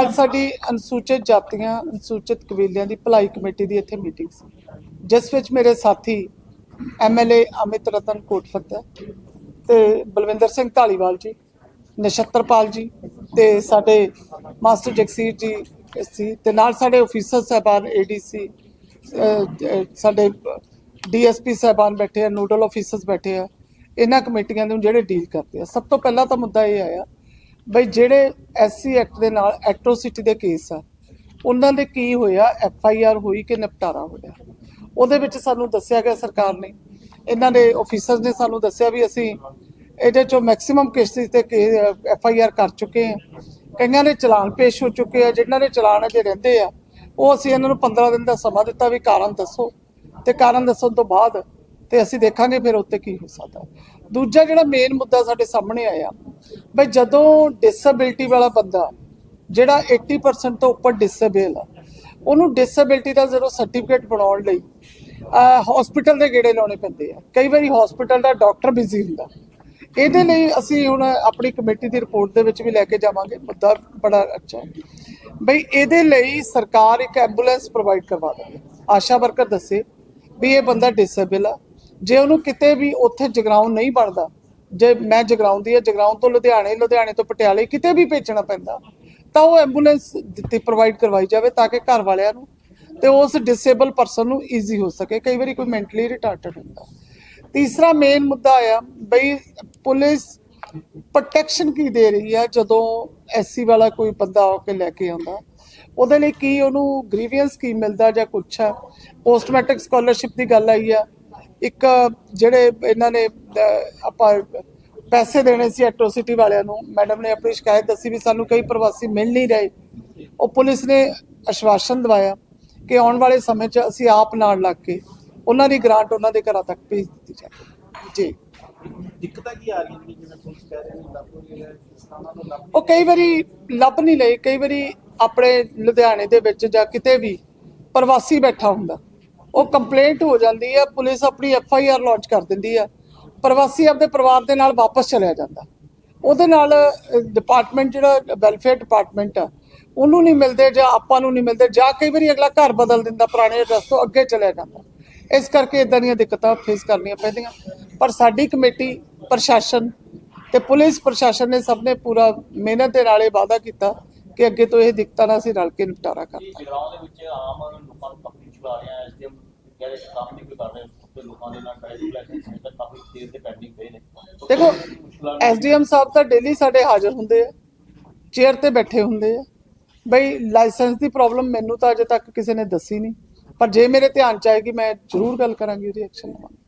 ਅੱਜ ਸਾਡੀ ਅਨੁਸੂਚਿਤ ਜਾਤੀਆਂ, ਅਨੁਸੂਚਿਤ ਕਬੀਲਿਆਂ ਦੀ ਭਲਾਈ ਕਮੇਟੀ ਦੀ ਇੱਥੇ ਮੀਟਿੰਗ ਸੀ। ਜਿਸ ਵਿੱਚ ਮੇਰੇ ਸਾਥੀ ਐਮਐਲਏ ਅਮਿਤ ਰਤਨ ਕੋਟਫੱਤਾ ਤੇ ਬਲਵਿੰਦਰ ਸਿੰਘ ਢਾਲੀਵਾਲ ਜੀ ਨਛੱਤਰਪਾਲ ਜੀ ਤੇ ਸਾਡੇ ਮਾਸਟਰ ਜਗਸੀਰ ਜੀ ਸੀ ਤੇ ਨਾਲ ਸਾਡੇ ਅਫੀਸਰ ਸਾਹਿਬਾਨ ਏਡੀਸੀ ਸਾਡੇ ਡੀਐਸਪੀ ਸਾਹਿਬਾਨ ਬੈਠੇ ਆ ਨੋਡਲ ਅਫੀਸਰਸ ਬੈਠੇ ਆ, ਇਹਨਾਂ ਕਮੇਟੀਆਂ ਨੂੰ ਜਿਹੜੇ ਡੀਲ ਕਰਦੇ ਆ। ਸਭ ਤੋਂ ਪਹਿਲਾਂ ਤਾਂ ਮੁੱਦਾ ਇਹ ਆਇਆ ਬਈ ਜਿਹੜੇ ਐਸਸੀ ਐਕਟ ਦੇ ਨਾਲ ਐਟਰੋਸਿਟੀ ਦੇ ਕੇਸ ਆ, ਉਹਨਾਂ ਦੇ ਕੀ ਹੋਇਆ, ਐਫ ਆਈ ਆਰ ਹੋਈ ਕਿ ਨਿਪਟਾਰਾ ਹੋਇਆ? ਉਹਦੇ ਵਿੱਚ ਸਾਨੂੰ ਦੱਸਿਆ ਗਿਆ ਸਰਕਾਰ ਨੇ। ਇਹਨਾਂ ਦੇ ਆਫੀਸਰਸ ਨੇ ਸਾਨੂੰ ਦੱਸਿਆ ਵੀ ਅਸੀਂ ਇਹਦੇ ਚੋਂ ਮੈਕਸਿਮਮ ਕੇਸਿਸ ਤੇ ਐਫ ਆਈ ਆਰ ਕਰ ਚੁੱਕੇ ਹਾਂ। ਕਈਆਂ ਦੇ ਚਲਾਨ ਪੇਸ਼ ਹੋ ਚੁੱਕੇ ਆ, ਜਿਨ੍ਹਾਂ ਦੇ ਚਲਾਨ ਅਜੇ ਰਹਿੰਦੇ ਆ, ਉਹ ਅਸੀਂ ਇਹਨਾਂ ਨੂੰ 15 ਦਿਨ ਦਾ ਸਮਾਂ ਦਿੱਤਾ ਵੀ ਕਾਰਨ ਦੱਸੋ। ਤੇ ਕਾਰਨ ਦੱਸਣ ਤੋਂ ਬਾਅਦ ਤੇ ਅਸੀਂ ਦੇਖਾਂਗੇ ਫਿਰ ਉੱਤੇ ਕੀ ਹੋ ਸਕਦਾ। ਦੂਜਾ ਜਿਹੜਾ ਮੇਨ ਮੁੱਦਾ ਸਾਡੇ ਸਾਹਮਣੇ ਆਇਆ, ਬਈ ਜਦੋਂ ਡਿਸੇਬਿਲਟੀ ਵਾਲਾ ਬੰਦਾ, ਜਿਹੜਾ 80% ਤੋਂ ਉੱਪਰ ਡਿਸੇਬਲ ਆ, ਉਹਨੂੰ ਡਿਸੇਬਿਲਟੀ ਦਾ ਜ਼ਰੂਰ ਸਰਟੀਫਿਕੇਟ ਬਣਾਉਣ ਲਈ ਹਸਪੀਟਲ ਦੇ ਗੇੜੇ ਲਾਉਣੇ ਪੈਂਦੇ ਆ। ਕਈ ਵਾਰੀ ਹਸਪੀਟਲ ਦਾ ਡਾਕਟਰ ਬਿਜ਼ੀ ਹੁੰਦਾ। ਇਹਦੇ ਲਈ ਅਸੀਂ ਹੁਣ ਆਪਣੀ ਕਮੇਟੀ ਦੀ ਰਿਪੋਰਟ ਦੇ ਵਿੱਚ ਵੀ ਲੈ ਕੇ ਜਾਵਾਂਗੇ। ਮੁੱਦਾ ਬੜਾ ਅੱਛਾ ਹੈ। ਬਈ ਇਹਦੇ ਲਈ ਸਰਕਾਰ ਇੱਕ ਐਂਬੂਲੈਂਸ ਪ੍ਰੋਵਾਈਡ ਕਰਵਾ ਦੇਵੇ ਆਸ਼ਾ ਵਰਕਰ ਦੱਸੇ ਵੀ ਇਹ ਬੰਦਾ ਡਿਸੇਬਲ ਆ। ਜੇ ਉਹਨੂੰ ਕਿਤੇ ਵੀ ਉੱਥੇ ਜਗਰਾਉਂ ਨਹੀਂ ਬਣਦਾ, ਜੇ ਮੈਂ ਜਗਰਾਉਂ ਦੀ ਆ, ਜਗਰਾਉਂ ਤੋਂ ਲੁਧਿਆਣੇ ਲੁਧਿਆਣੇ ਤੋਂ ਪਟਿਆਲੇ ਕਿਤੇ ਵੀ ਭੇਜਣਾ ਪੈਂਦਾ, ਤਾਂ ਉਹ ਐਂਬੂਲੈਂਸ ਦਿੱਤੀ, ਪ੍ਰੋਵਾਈਡ ਕਰਵਾਈ ਜਾਵੇ ਤਾਂ ਕਿ ਘਰ ਵਾਲਿਆਂ ਨੂੰ ਤੇ ਉਸ ਡਿਸੇਬਲ ਪਰਸਨ ਨੂੰ ਈਜ਼ੀ ਹੋ ਸਕੇ। ਕਈ ਵਾਰੀ ਕੋਈ ਮੈਂਟਲੀ ਰਿਟਾਰਡਡ ਹੁੰਦਾ। ਤੀਸਰਾ ਮੇਨ ਮੁੱਦਾ ਆ ਬਈ ਪੁਲਿਸ ਪ੍ਰੋਟੈਕਸ਼ਨ ਕੀ ਦੇ ਰਹੀ ਹੈ ਜਦੋਂ ਐਸਸੀ ਵਾਲਾ ਕੋਈ ਬੰਦਾ ਆ ਕੇ ਲੈ ਕੇ ਆਉਂਦਾ। ਉਹਦੇ ਲਈ ਕੀ ਉਹਨੂੰ ਗ੍ਰੀਵੀਅੰਸ ਕੀ ਮਿਲਦਾ ਜਾਂ ਕੁਛ ਆ? ਪੋਸਟ ਮੈਟ੍ਰਿਕ ਸਕਾਲਰਸ਼ਿਪ ਦੀ ਗੱਲ ਆਈ ਆ। ਇੱਕ ਜਿਹੜੇ ਇਹਨਾਂ ਨੇ ਆਪਾਂ ਪੈਸੇ ਦੇਣੇ ਸੀ ਐਟਰੋਸਿਟੀ ਵਾਲਿਆਂ ਨੂੰ ਮੈਡਮ ਨੇ ਆਪਣੀ ਸ਼ਿਕਾਇਤ ਦੱਸੀ ਵੀ ਸਾਨੂੰ ਕਈ ਪ੍ਰਵਾਸੀ ਮਿਲ ਨਹੀਂ ਰਹੇ। ਉਹ ਪੁਲਿਸ ਨੇ ਆਸ਼ਵਾਸਨ ਦਵਾਇਆ ਕਿ ਆਉਣ ਵਾਲੇ ਸਮੇਂ 'ਚ ਅਸੀਂ ਆਪ ਨਾਲ ਲੱਗ ਕੇ ਉਹਨਾਂ ਦੀ ਗ੍ਰਾਂਟ ਉਹਨਾਂ ਦੇ ਘਰਾਂ ਤੱਕ ਭੇਜ ਦਿੱਤੀ ਜਾਵੇ। ਜੀ। ਦਿੱਕਤਾਂ ਕੀ ਆ ਰਹੀਆਂ ਨੇ ਜਿਵੇਂ ਪੁਲਿਸ ਕਹਿ ਰਹੇ ਨੇ ਲੱਭ ਨਹੀਂ ਰਿਹਾ ਲੱਭ ਉਹ ਕਈ ਵਾਰੀ ਲੱਭ ਨਹੀਂ ਲਈ ਕਈ ਵਾਰੀ ਆਪਣੇ ਲੁਧਿਆਣੇ ਦੇ ਵਿੱਚ ਜਾਂ ਕਿਤੇ ਵੀ ਪ੍ਰਵਾਸੀ ਬੈਠਾ ਹੁੰਦਾ। ਉਹ ਕੰਪਲੇਂਟ ਹੋ ਜਾਂਦੀ ਹੈ, ਪੁਲਿਸ ਆਪਣੀ ਐਫ ਆਈ ਆਰ ਲਾਂਚ ਕਰ ਦਿੰਦੀ ਹੈ, ਪ੍ਰਵਾਸੀ ਆਪਣੇ ਪਰਿਵਾਰ ਦੇ ਨਾਲ ਵਾਪਸ ਚਲਿਆ ਜਾਂਦਾ। ਉਹਦੇ ਨਾਲ ਡਿਪਾਰਟਮੈਂਟ ਜਿਹੜਾ ਵੈਲਫੇਅਰ ਡਿਪਾਰਟਮੈਂਟ ਆ, ਉਹਨੂੰ ਨਹੀਂ ਮਿਲਦੇ ਜਾਂ ਆਪਾਂ ਨੂੰ ਨਹੀਂ ਮਿਲਦੇ, ਜਾਂ ਕਈ ਵਾਰੀ ਅਗਲਾ ਘਰ ਬਦਲ ਦਿੰਦਾ ਪੁਰਾਣੇ ਐਡਰੈਸ ਤੋਂ ਅੱਗੇ ਚਲਿਆ ਜਾਂਦਾ। ਇਸ ਕਰਕੇ ਇਦਾਂ ਦੀਆਂ ਦਿੱਕਤਾਂ ਫੇਸ ਕਰਨੀਆਂ ਪੈਂਦੀਆਂ। ਪਰ ਸਾਡੀ ਕਮੇਟੀ, ਪ੍ਰਸ਼ਾਸਨ ਤੇ ਪੁਲਿਸ ਪ੍ਰਸ਼ਾਸਨ ਨੇ ਸਭ ਨੇ ਪੂਰਾ ਮਿਹਨਤ ਦੇ ਨਾਲੇ ਵਾਅਦਾ ਕੀਤਾ ਕਿ ਅੱਗੇ ਤੋਂ ਇਹ ਦਿੱਕਤਾਂ ਦਾ ਅਸੀਂ ਰਲ ਕੇ ਨਿਪਟਾਰਾ ਇਹ ਜਗਰਾਉਂ ਦੇ ਵਿੱਚ ਆਮ ਲੋਕਾਂ ਨੂੰ ਕਾਫੀ ਚੁਲਾ ਰਿਹਾ ਹੈ ਐਸਡੀਐਮ ਰਹੇ ਕੰਮ ਨਹੀਂ ਕੋਈ ਕਰ ਰਹੇ ਤੇ ਲੋਕਾਂ ਦੇ ਨਾਲ ਟ੍ਰਾਈਬਲ ਇਲੈਕਸ਼ਨ ਤੱਕ ਕਾਫੀ ਦੇਰ ਦੇ ਪੈਂਡਿੰਗ ਪਏ ਨੇ। ਦੇਖੋ ਮੁਸ਼ਕਲਾਂ ਐਸਡੀਐਮ ਸਾਹਿਬ ਤਾਂ ਡੇਲੀ ਸਾਡੇ ਹਾਜ਼ਰ ਹੁੰਦੇ ਆ ਚੇਅਰ ਤੇ ਬੈਠੇ ਹੁੰਦੇ ਆ। ਬਈ ਲਾਇਸੈਂਸ ਦੀ ਪ੍ਰੋਬਲਮ ਮੈਨੂੰ ਤਾਂ ਅਜੇ ਤੱਕ ਕਿਸੇ ਨੇ ਦੱਸੀ ਨਹੀਂ ਪਰ ਜੇ ਮੇਰੇ ਧਿਆਨ ਚ ਆਏਗੀ ਮੈਂ ਜ਼ਰੂਰ ਗੱਲ ਕਰਾਂਗੀ ਉਹਦੀ ਐਕਸ਼ਨ ਲਵਾਂਗੀ।